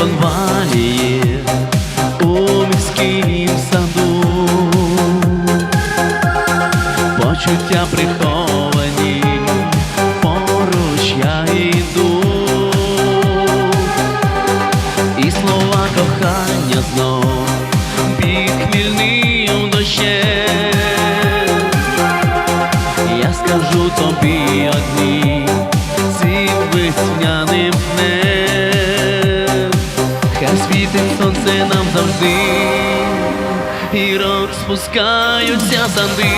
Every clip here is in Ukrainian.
конвалії у міськім саду, почуття приховані, поруч я йду, і слова кохання знов під хмільним дощем. Я скажу тобі одні цим весняним днем, світить сонце нам завжди, і розпускаються санди.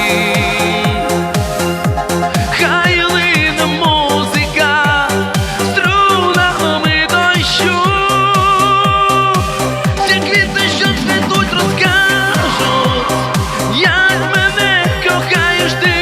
Хай музика струнами дощу, ці квіти, що цвітуть, розкажуть, як мене кохаєш ти,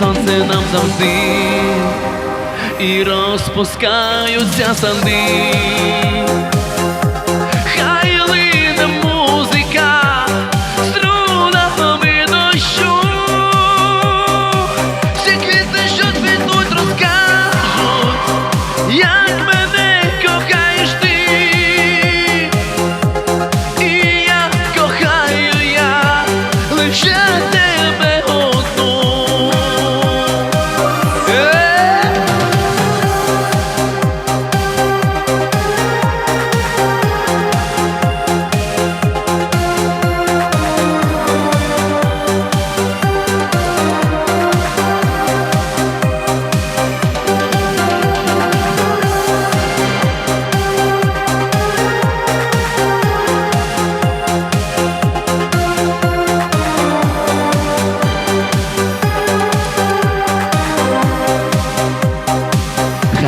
сонце нам завжди і розпускаються санди.